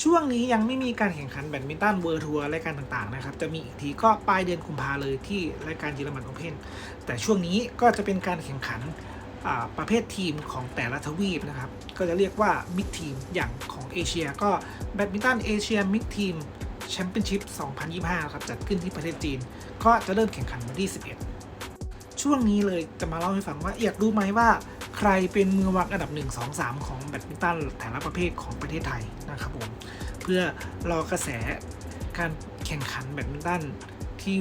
ช่วงนี้ยังไม่มีการแข่งขันแบดมินตันเวิร์ทัวร์รายการต่างๆนะครับ จะมีอีกทีก็ปลายเดือนกุมภาเลยที่รายการเยอรมันโอเพนแต่ช่วงนี้ก็จะเป็นการแข่งขันประเภททีมของแต่ละทวีปนะครับ ก็จะเรียกว่ามิกทีมอย่างของเอเชียก็แบดมินตันเอเชียมิกทีมแชมเปี้ยนชิพ 2025 ครับ จัดขึ้นที่ประเทศจีน ก็จะเริ่มแข่งขันวันที่ 11 ช่วงนี้เลยจะมาเล่าให้ฟังว่าอยากรู้ไหมว่า ใครเป็นมือวางอันดับ 1 2 3 ของแบดมินตันแต่ละประเภทของประเทศไทยนะครับผมเพื่อรอกระแสการแข่งขันแบดมินตันที่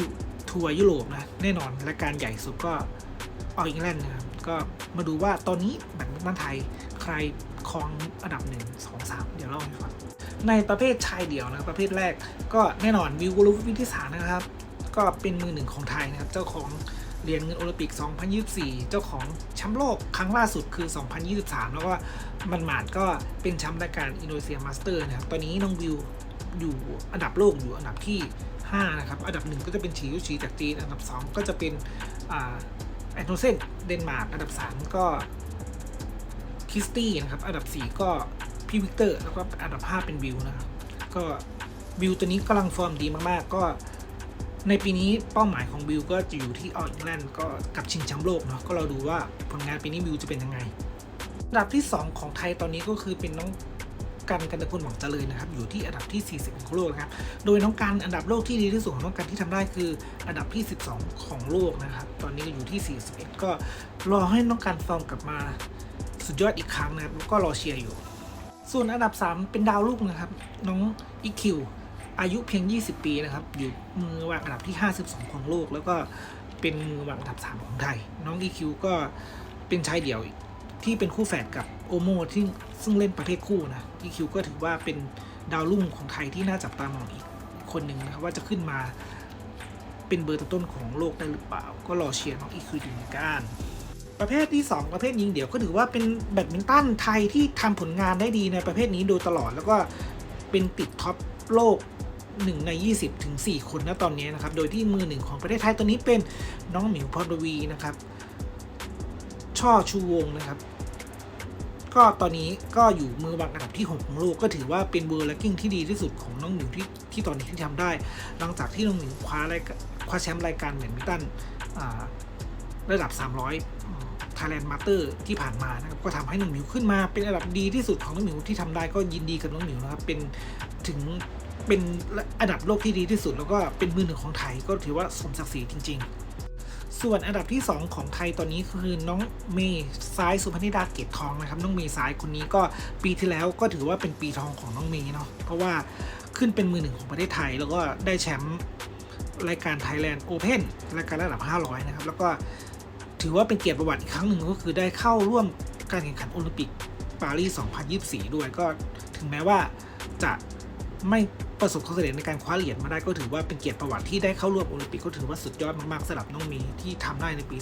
ทัวร์ยุโรปนะแน่นอนและการใหญ่สุดก็ออลอิงแลนด์นะครับก็มาดูว่าตอนนี้แบดมินตันไทยใครครองอันดับ 1 2 3 เดี๋ยวเล่าให้ฟังในประเภทชายเดี่ยวนะประเภทแรกก็แน่นอนวิวกุลุวิทิสานะครับ ก็เป็นมือหนึ่งของไทยนะครับ เจ้าของ เหรียญเงินโอลิมปิก 2024 เจ้าของแชมป์โลกครั้งล่าสุดคือ 2023 แล้วก็มันหมาดก็เป็นแชมป์รายการอินโดนีเซียมาสเตอร์นะครับ ตอนนี้น้องวิวอยู่อันดับโลกอยู่อันดับที่ 5 นะครับ อันดับหนึ่งก็จะเป็นฉียุชีจากจีน อันดับ 2 ก็จะเป็นแอนโทเซนเดนมาร์ก อันดับ 3 ก็คิสตี้นะครับ อันดับ 4 ก็พี่วิกเตอร์ แล้วก็อันดับ 5 เป็นวิวนะครับ ก็วิวตัวนี้กำลังฟอร์มดีมากๆ ก็ ในปีนี้เป้าหมายของวิวก็จะอยู่ที่ออสเตรเลียก็กับชิงแชมป์โลกเนาะก็เราดูว่าผลงานปีนี้วิวจะเป็นยังไงอันดับที่ 2 ของไทยตอนนี้ก็คือเป็นน้องกันกันตะพลหวังเจริญนะครับ อยู่ที่อันดับที่ 40 ของโลกนะครับ โดยน้องกันอันดับโลกที่ดีที่สุดของน้องกันที่ทำได้คืออันดับที่ 12 ของโลกนะครับ ตอนนี้ก็อยู่ที่ 41 ก็รอให้น้องกันฟอร์มกลับมาสุดยอดอีกครั้งนะครับแล้วก็รอเชียร์อยู่ ส่วนอันดับ 3 เป็นดาวลูกนะครับ น้องอีคิว อายุเพียง 20 ปีนะครับ อยู่มือวางอันดับที่ 52 ของโลก แล้วก็เป็นมือวางอันดับ 3 ของไทย น้องอีคิวก็เป็นชายเดี่ยวที่เป็นคู่แฝดกับโอโมที่ซึ่งเล่นประเภทคู่นะอีคิวก็ถือว่าเป็นดาวรุ่งของไทยที่น่าจับตามองอีกคนหนึ่งนะครับ ว่าจะขึ้นมาเป็นเบอร์ต้นของโลกได้หรือเปล่า ก็รอเชียร์น้องอีคิวอยู่เหมือนกันประเภทที่ 2 ประเภทยิงเดี่ยวก็ถือว่าเป็นแบดมินตันไทยที่ทำผลงานได้ดีในประเภทนี้โดยตลอด แล้วก็เป็นติดท็อปโลก 1 ใน 20 ถึง 4 คนนะตอนนี้นะครับ โดยที่มือหนึ่งของประเทศไทยตัวนี้เป็นน้องหมิวพรวีนะครับ ช่อชูวงนะครับ ก็ตอนนี้ก็อยู่มือวางอันดับที่ 6 ของโลกก็ถือว่าเป็นเวอร์ลักกิ้งที่ดีที่สุดของน้องหมิวที่ที่ตอนนี้ที่ทำได้ หลังจากที่น้องหมิวคว้ารายการคว้าแชมป์รายการแบดมินตันระดับ 300 Thailand Master ที่ผ่านมานะครับก็ทำให้น้องหมิวขึ้นมาเป็นอันดับดีที่สุดของน้องหมิวที่ทำได้ก็ยินดีกับน้องหมิวนะครับเป็นถึงเป็นอันดับโลกที่ดีที่สุด แล้วก็เป็นมือหนึ่งของไทยก็ถือว่าสมศักดิ์ศรีจริง ๆส่วนอันดับที่ 2 ของไทยตอนนี้คือน้องเมย์ซ้ายสุพนิดาเกตทองนะครับ น้องเมย์ซ้ายคนนี้ก็ปีที่แล้วก็ถือว่าเป็นปีทองของน้องเมย์เนาะเพราะว่าขึ้นเป็นมือหนึ่งของประเทศไทย แล้วก็ได้แชมป์รายการ Thailand Open รายการระดับ 500 นะครับ แล้วก็ ถือว่าเป็นเกียรติประวัติอีกครั้งหนึ่งก็คือได้เข้าร่วมการแข่งขันโอลิมปิกปารีส 2024 ด้วยก็ถึงแม้ว่าจะไม่ประสบความสำเร็จในการคว้าเหรียญมาได้ก็ถือว่าเป็นเกียรติประวัติที่ได้เข้าร่วมโอลิมปิกก็ถือว่าสุดยอดมากๆสำหรับน้องเมีที่ทำได้ในปี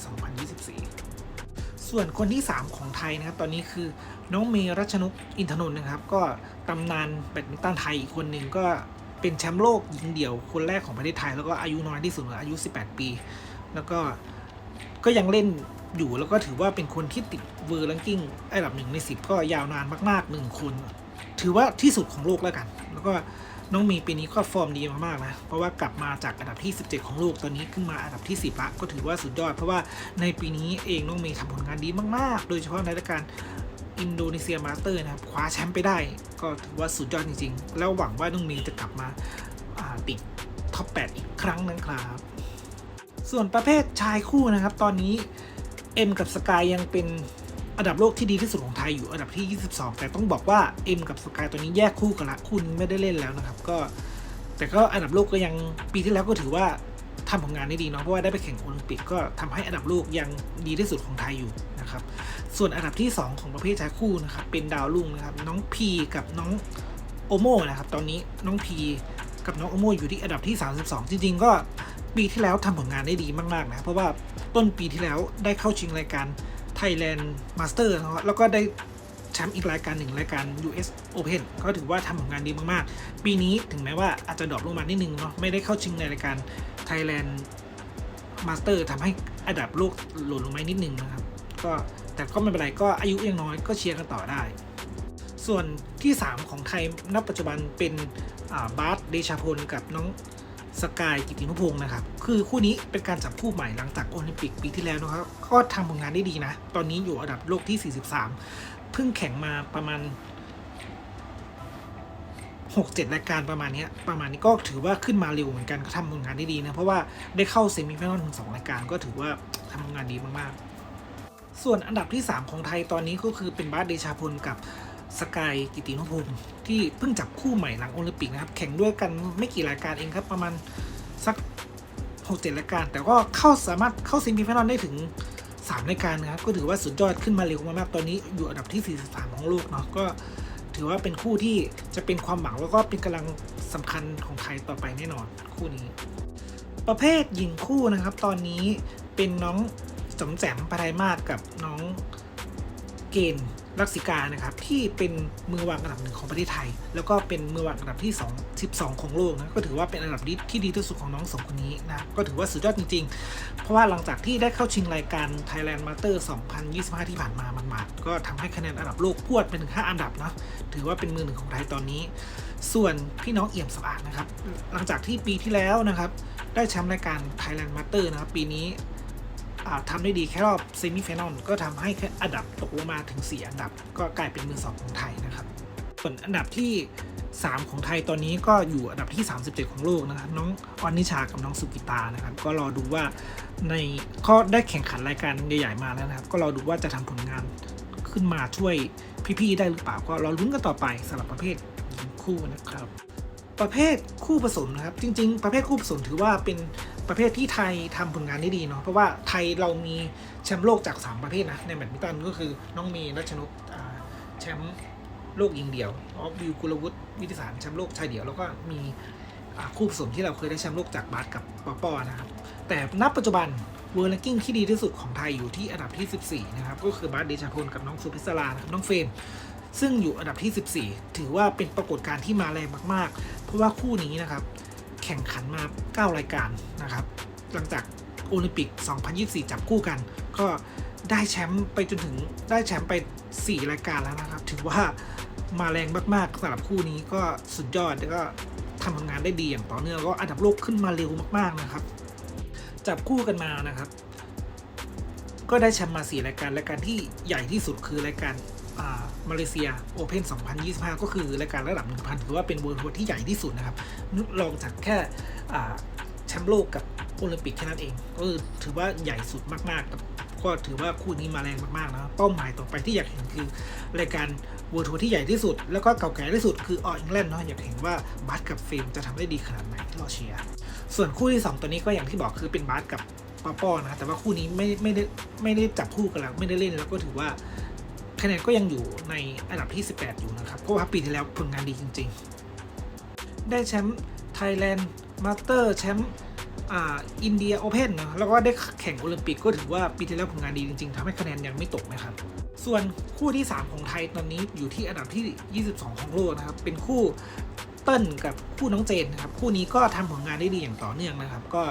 2024 ส่วนคนที่ 3 ของไทยนะครับตอนนี้คือน้องเมย์รัชนกอินทนนท์นะครับ ก็ตำนานแบดมินตันไทยอีกคนหนึ่งก็เป็นแชมป์โลกหญิงเดี่ยวคนแรกของประเทศไทย แล้วก็อายุน้อยที่สุดอายุ 18 ปี แล้วก็ ก็ยังเล่นอยู่แล้วก็ถือว่าเป็นคนที่ติดเวอร์ลังกิ้งอันดับหนึ่งในสิบก็ยาวนานมากๆหนึ่งคน ถือว่าที่สุดของโลกแล้วกัน แล้วก็น้องมีปีนี้ก็ฟอร์มดีมากๆนะ เพราะว่ากลับมาจากอันดับที่ 17 ของโลกตอนนี้ขึ้นมาอันดับที่ 10ละก็ถือว่าสุดยอด เพราะว่าในปีนี้เองน้องมย์ทำผลงานดีมากๆ โดยเฉพาะในรายการอินโดนีเซียมาสเตอร์นะครับคว้าแชมป์ไปได้ ก็ถือว่าสุดยอดจริงๆ แล้วหวังว่าน้องมย์จะกลับมาาติดท็อป 8 อีกครั้งนะครับ ส่วนประเภทชายคู่นะครับ ตอนนี้เอ็มกับสกายยังเป็นอันดับโลกที่ดีที่สุดของไทยอยู่อันดับที่ 22 แต่ต้องบอกว่าเอ็มกับสกายตอนนี้แยกคู่กันละคู่นี้ไม่ได้เล่นแล้วนะครับ ก็แต่ก็อันดับโลกก็ยังปีที่แล้วก็ถือว่าทำผลงานได้ดีเนาะเพราะว่าได้ไปแข่งโอลิมปิกก็ทำให้อันดับโลกยังดีที่สุดของไทยอยู่นะครับ ส่วนอันดับที่ 2 ของประเภทชายคู่นะครับเป็นดาวรุ่งนะครับน้องพีกับน้องโอโมนะครับตอนนี้น้องพีกับน้องโอโมอยู่ที่อันดับที่ 32 จริงๆก็ ปีที่แล้วทำผลงานได้ดีมาก ๆ นะ เพราะว่าต้นปีที่แล้วได้เข้าชิงรายการ Thailand Master นะแล้วก็ได้แชมป์อีกรายการหนึ่งรายการ US Open ก็ถือว่าทำผลงานดีมาก ๆ ปีนี้ถึงแม้ว่าอาจจะดรอปลงมานิดนึงเนาะไม่ได้เข้าชิงในรายการ Thailand Master ทำให้อันดับโลกหล่นลงมานิดนึงนะครับ ก็แต่ก็ไม่เป็นไรก็อายุยังน้อยก็เชียร์กันต่อได้ ส่วนที่ 3 ของไทยณปัจจุบันเป็นอ่าบาสเดชาพลกับน้อง สกายกิตินุพงศ์นะครับ คือคู่นี้เป็นการจับคู่ใหม่หลังจากโอลิมปิกปีที่แล้วนะครับ ก็ทำผลงานได้ดีนะ ตอนนี้อยู่อันดับโลกที่ 43 เพิ่งแข่งมาประมาณ 6-7 รายการประมาณนี้ประมาณนี้ก็ถือว่าขึ้นมาเร็วเหมือนกันก็ทำผลงานได้ดีนะ เพราะว่าได้เข้าเซมิไฟนอลถึงสองรายการก็ถือว่าทำผลงานดีมากๆ ส่วนอันดับที่ 3 ของไทยตอนนี้ก็คือเป็นบาสเดชาพลกับ สกายกิตินุพงศ์ที่เพิ่งจับคู่ใหม่หลังโอลิมปิกนะครับ แข่งด้วยกันไม่กี่รายการเองครับ ประมาณสัก6-7รายการ แต่ก็เข้าสามารถเข้าเซมิไฟนอลได้ถึง3รายการนะครับ ก็ถือว่าสุดยอดขึ้นมาเร็วมากๆตอนนี้อยู่อันดับที่ 43 ของโลกเนาะก็ถือว่าเป็นคู่ที่จะเป็นความหวังแล้วก็เป็นกำลังสำคัญของไทยต่อไปแน่นอนคู่นี้ ประเภทหญิงคู่นะครับ ตอนนี้เป็นน้องสมแสมปรายมาศกับน้องเกณฑ์ ลักษิกานะครับที่เป็นมือวางอันดับหนึ่งของประเทศไทย แล้วก็เป็นมือวางอันดับที่ 2 12 ของโลกนะก็ถือว่าเป็นอันดับที่ดีที่สุดของน้องสองคนนี้นะก็ถือว่าสุดยอดจริง ๆ เพราะว่าหลังจากที่ได้เข้าชิงรายการ Thailand Master 2025 ที่ผ่านมามันมาก็ทำให้คะแนนอันดับโลกพวดเป็นถึง5อันดับนะถือว่าเป็นมือหนึ่งของไทยตอนนี้ ส่วนพี่น้องเอี่ยมสะอาดนะครับหลังจากที่ปีที่แล้วนะครับได้แชมป์รายการ Thailand Master นะครับปีนี้ ทำได้ดีแค่รอบเซมิ i ฟ a น l ก็ทำให้อันดับตกลงมาถึง 4 อันดับ ก็กลายเป็นมือสองของไทยนะครับ ส่วนอันดับที่ 3 ของไทยตอนนี้ก็อยู่อันดับที่ 37 ของโลกนะครับน้องออนนิชากับน้องสุกิตานะครับ ก็รอดูว่าในก็ได้แข่งขันรายการใหญ่ๆมาแล้วนะครับ ก็รอดูว่าจะทำผลงานขึ้นมาช่วยพี่ๆได้หรือเปล่าก็รอลุ้นกันต่อไปสำหรับประเภทคู่นะครับ ประเภทคู่ผสมนะครับ จริง ๆ ประเภทคู่ผสมถือว่าเป็น ประเภทที่ไทยทำผลงานได้ดีเนาะเพราะว่าไทยเรามีแชมป์โลกจาก 3 ประเภทนะในแบดมินตันก็คือน้องเมย์รัชนกแชมป์โลกหญิงเดี่ยวออฟวิวกุลวุฒิวิทิสารแชมป์โลกชายเดี่ยวแล้วก็มีคู่ผสมที่เราเคยได้แชมป์โลกจากบาสกับปอปอนะครับแต่ณปัจจุบันเวอร์ r กิ้งที่ดีที่สุดของไทยอยู่ที่อันดับที่ 14 นะครับ ก็คือบาสเดชาพลกับน้องสุพิศรานะครับน้องเฟรมซึ่งอยู่อันดับที่ 14 ถือว่าเป็นปรากฏการณ์ที่มาแรงมาก ๆ เพราะว่าคู่นี้นะครับ ข่งขันมา 9 รายการนะครับ หลังจากโอลิมปิก 2024 จับคู่กัน ก็ได้แชมป์ไปจนถึงได้แชมป์ไป 4 รายการแล้วนะครับ ถือว่ามาแรงมากๆสำหรับคู่นี้ก็สุดยอดแล้วก็ทำผลงานได้ดีอย่างต่อเนื่องก็อันดับโลกขึ้นมาเร็วมากๆนะครับ จับคู่กันมานะครับ ก็ได้แชมป์มา 4 รายการรายการที่ใหญ่ที่สุดคือรายการ มาเลเซียโอเพน2025 ก็คือรายการระดับ 1,000 ถือว่าเป็นเวิร์ทัวร์ที่ใหญ่ที่สุดนะครับรองจากแค่แชมป์โลกกับโอลิมปิกแค่นั้นเองก็ถือว่าใหญ่สุดมากๆ ก็ถือว่าคู่นี้มาแรงมากๆนะเป้าหมายต่อไปที่อยากเห็นคือรายการเวิร์ทัวร์ที่ใหญ่ที่สุด แล้วก็เก่าแก่ที่สุดคือออ l อิงแลนด์เนาะอยากเห็นว่าบาสกับเฟรมจะทำได้ดีขนาดไหนรอเชียร์ส่วนคู่ที่ 2 ตัวนี้ก็อย่างที่บอกคือเป็นบาสกับป้อป้อนะแต่ว่าคู่นี้ไม่ไม่ได้ไม่ได้จับคู่กันแล้วไม่ได้เล่นแล้วก็ถือว่า คะแนนก็ยังอยู่ในอันดับที่ 18 อยู่นะครับ เพราะว่าปีที่แล้วผลงานดีจริง ๆ ได้แชมป์ไทยแลนด์มาสเตอร์แชมป์อินเดียโอเพนนะแล้วก็ได้แข่งโอลิมปิกก็ถือว่าปีที่แล้วผลงานดีจริง ๆทำให้คะแนนยังไม่ตกนะครับ ส่วนคู่ที่ 3 ของไทยตอนนี้อยู่ที่อันดับที่ 22 ของโลกนะครับ เป็นคู่เติ้ลกับคู่น้องเจนนะครับ คู่นี้ก็ทำผลงานได้ดีอย่างต่อเนื่องนะครับ ก็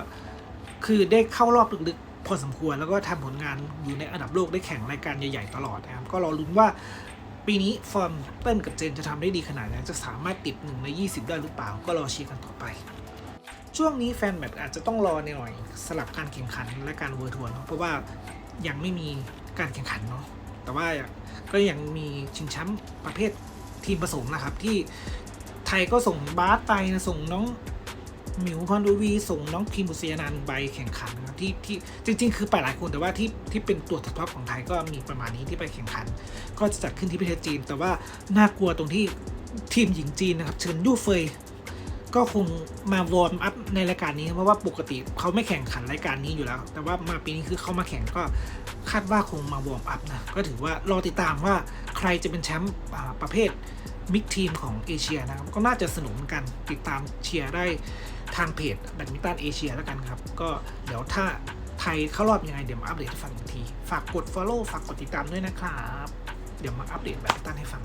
คือได้เข้ารอบลึกๆ พอสมควรแล้วก็ทำผลงานอยู่ในอันดับโลกได้แข่งรายการใหญ่ ๆ ตลอดนะครับ ก็รอลุ้นว่าปีนี้ฟอร์มเติ้ลกับเจนจะทำได้ดีขนาดไหนจะสามารถติดหนึ่งใน20 ได้หรือเปล่า ก็รอเชียร์กันต่อไป ช่วงนี้แฟนแมตช์อาจจะต้องรอหน่อยสลับการแข่งขันและการเวอร์ทัวร์เนาะเพราะว่ายังไม่มีการแข่งขันเนาะแต่ว่าก็ยังมีชิงแชมป์ประเภททีมผสมนะครับที่ไทยก็ส่งบาสไปนะส่งน้อง หมิวพรดูวีส่งน้องพิมบุษยานันท์ไปแข่งขันนะครับที่ที่จริง ๆ คือไปหลายคนแต่ว่าที่ที่เป็นตัวท็อปของไทยก็มีประมาณนี้ที่ไปแข่งขัน ก็จะจัดขึ้นที่ประเทศจีน แต่ว่าน่ากลัวตรงที่ทีมหญิงจีนนะครับเชิญยู่เฟยก็คงมาวอร์มอัพในรายการนี้เพราะว่าปกติเขาไม่แข่งขันรายการนี้อยู่แล้ว แต่ว่ามาปีนี้คือเขามาแข่งก็คาดว่าคงมาวอร์มอัพนะก็ถือว่ารอติดตามว่าใครจะเป็นแชมป์ประเภทมิกทีมของเอเชียนะครับก็น่าจะสนุกเหมือนกันติดตามเชียร์ได้ ทางเพจแบดมินตันเอเชียแล้วกันครับ ก็เดี๋ยวถ้าไทยเข้ารอบยังไงเดี๋ยวมาอัปเดตให้ฟังอีกที ฝากกด Follow ฝากกดติดตามด้วยนะครับ เดี๋ยวมาอัปเดตแบดมินตันให้ฟัง